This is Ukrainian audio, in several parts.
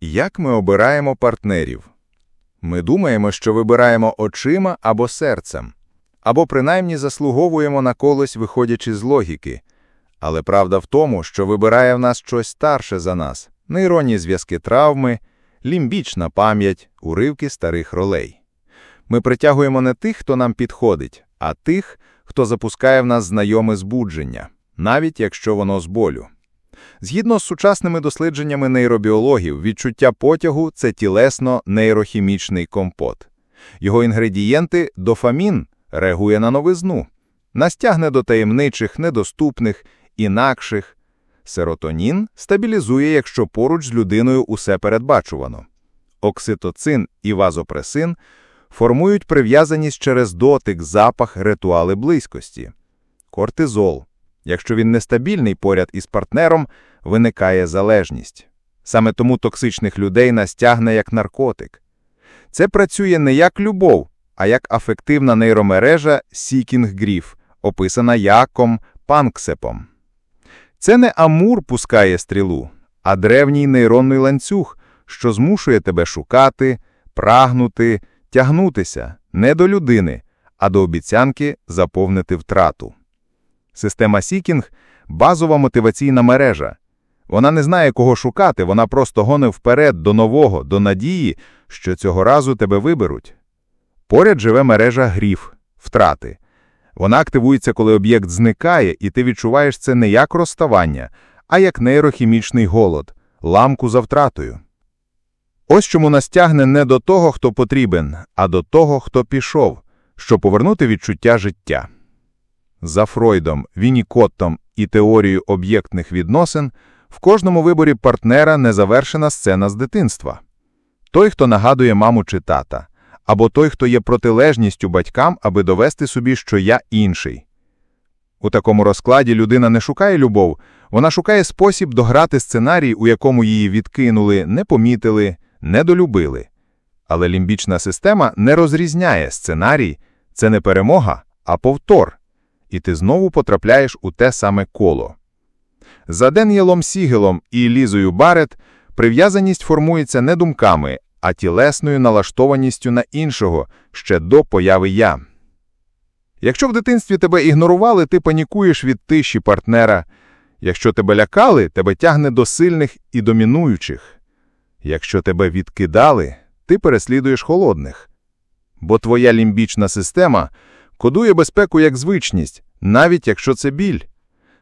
Як ми обираємо партнерів? Ми думаємо, що вибираємо очима або серцем, або принаймні заслуговуємо на колось, виходячи з логіки. Але правда в тому, що вибирає в нас щось старше за нас – нейронні зв'язки травми, лімбічна пам'ять, уривки старих ролей. Ми притягуємо не тих, хто нам підходить, а тих, хто запускає в нас знайоме збудження, навіть якщо воно з болю. Згідно з сучасними дослідженнями нейробіологів, відчуття потягу це тілесно-нейрохімічний компот. Його інгредієнти дофамін реагує на новизну, нас тягне до таємничих, недоступних, інакших. Серотонін стабілізує, якщо поруч з людиною усе передбачувано. Окситоцин і вазопресин формують прив'язаність через дотик, запах, ритуали близькості. Кортизол. Якщо він нестабільний поряд із партнером, виникає залежність. Саме тому токсичних людей нас тягне як наркотик. Це працює не як любов, а як афективна нейромережа Сікінг-Гріф, описана Яком Панксепом. Це не Амур пускає стрілу, а древній нейронний ланцюг, що змушує тебе шукати, прагнути, тягнутися не до людини, а до обіцянки заповнити втрату. Система Сікінг базова мотиваційна мережа. Вона не знає, кого шукати, вона просто гоне вперед до нового, до надії, що цього разу тебе виберуть. Поряд живе мережа гріф, втрати. Вона активується, коли об'єкт зникає, і ти відчуваєш це не як розставання, а як нейрохімічний голод, ламку за втратою. Ось чому нас тягне не до того, хто потрібен, а до того, хто пішов, щоб повернути відчуття життя. За Фройдом, Вінікоттом і теорією об'єктних відносин в кожному виборі партнера незавершена сцена з дитинства. Той, хто нагадує маму чи тата, або той, хто є протилежністю батькам, аби довести собі, що я інший. У такому розкладі людина не шукає любов, вона шукає спосіб дограти сценарій, у якому її відкинули, не помітили, недолюбили. Але лімбічна система не розрізняє сценарій, це не перемога, а повтор. І ти знову потрапляєш у те саме коло. За Ден'єлом Сігелом і Лізою Барет прив'язаність формується не думками, а тілесною налаштованістю на іншого ще до появи я. Якщо в дитинстві тебе ігнорували, ти панікуєш від тиші партнера. Якщо тебе лякали, тебе тягне до сильних і домінуючих. Якщо тебе відкидали, ти переслідуєш холодних. Бо твоя лімбічна система кодує безпеку як звичність, навіть якщо це біль.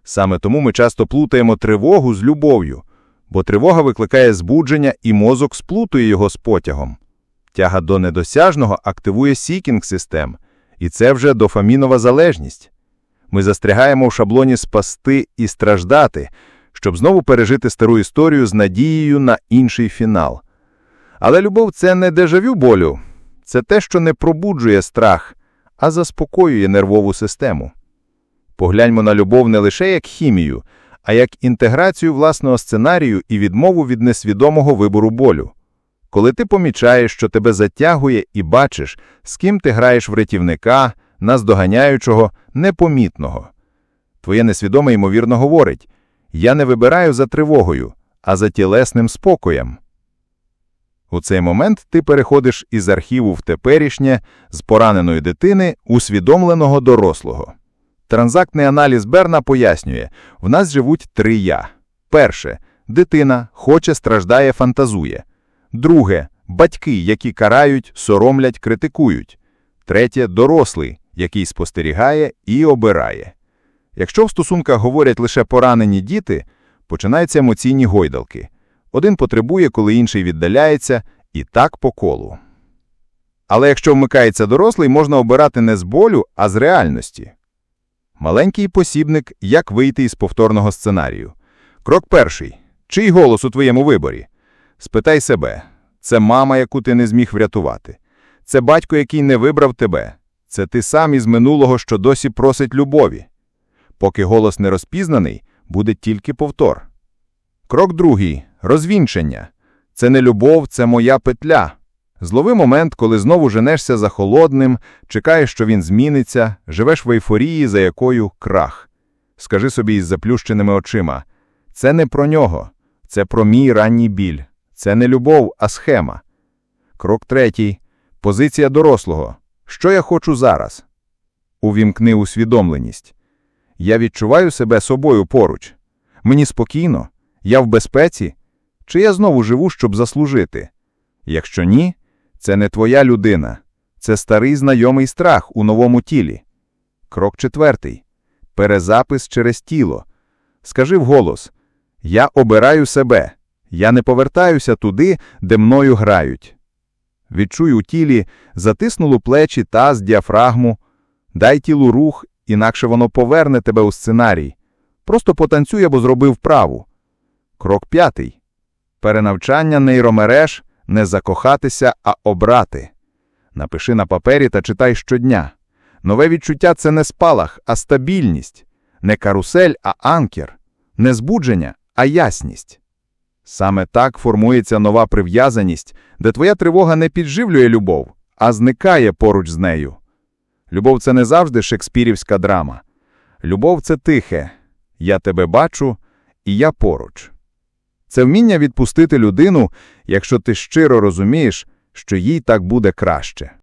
Саме тому ми часто плутаємо тривогу з любов'ю, бо тривога викликає збудження і мозок сплутує його з потягом. Тяга до недосяжного активує сікінг систем, і це вже дофамінова залежність. Ми застрягаємо в шаблоні спасти і страждати, щоб знову пережити стару історію з надією на інший фінал. Але любов це не дежавю болю, це те, що не пробуджує страх, а заспокоює нервову систему. Погляньмо на любов не лише як хімію, а як інтеграцію власного сценарію і відмову від несвідомого вибору болю. Коли ти помічаєш, що тебе затягує і бачиш, з ким ти граєш в рятівника, наздоганяючого, непомітного. Твоє несвідоме ймовірно говорить Я не вибираю за тривогою, а за тілесним спокоєм. У цей момент ти переходиш із архіву в теперішнє з пораненої дитини усвідомленого дорослого. Транзактний аналіз Берна пояснює, в нас живуть три я. Перше дитина хоче, страждає, фантазує. Друге батьки, які карають, соромлять, критикують. Третє дорослий, який спостерігає і обирає. Якщо в стосунках говорять лише поранені діти, починаються емоційні гойдалки. Один потребує, коли інший віддаляється, і так по колу. Але якщо вмикається дорослий, можна обирати не з болю, а з реальності. Маленький посібник, як вийти із повторного сценарію. Крок перший. Чий голос у твоєму виборі? Спитай себе. Це мама, яку ти не зміг врятувати. Це батько, який не вибрав тебе. Це ти сам із минулого, що досі просить любові. Поки голос не розпізнаний, буде тільки повтор. Крок другий розвінчення. Це не любов, це моя петля. Злови момент, коли знову женешся за холодним, чекаєш, що він зміниться, живеш в ейфорії, за якою крах. Скажи собі із заплющеними очима це не про нього, це про мій ранній біль, Це не любов, а схема. Крок третій. Позиція дорослого. Що я хочу зараз? Увімкни усвідомленість. Я відчуваю себе собою поруч. Мені спокійно, я в безпеці, чи я знову живу, щоб заслужити? Якщо ні, це не твоя людина, це старий знайомий страх у новому тілі. Крок четвертий. Перезапис через тіло. Скажи вголос: Я обираю себе, я не повертаюся туди, де мною грають. Відчуй у тілі затиснулу плечі, таз, діафрагму. Дай тілу рух, інакше воно поверне тебе у сценарій. Просто потанцюй або зроби вправу. Крок п'ятий. Перенавчання нейромереж не закохатися, а обрати. Напиши на папері та читай щодня. Нове відчуття це не спалах, а стабільність, не карусель, а анкер, не збудження, а ясність. Саме так формується нова прив'язаність, де твоя тривога не підживлює любов, а зникає поруч з нею. Любов це не завжди шекспірівська драма. Любов це тихе. Я тебе бачу, і я поруч. Це вміння відпустити людину, якщо ти щиро розумієш, що їй так буде краще.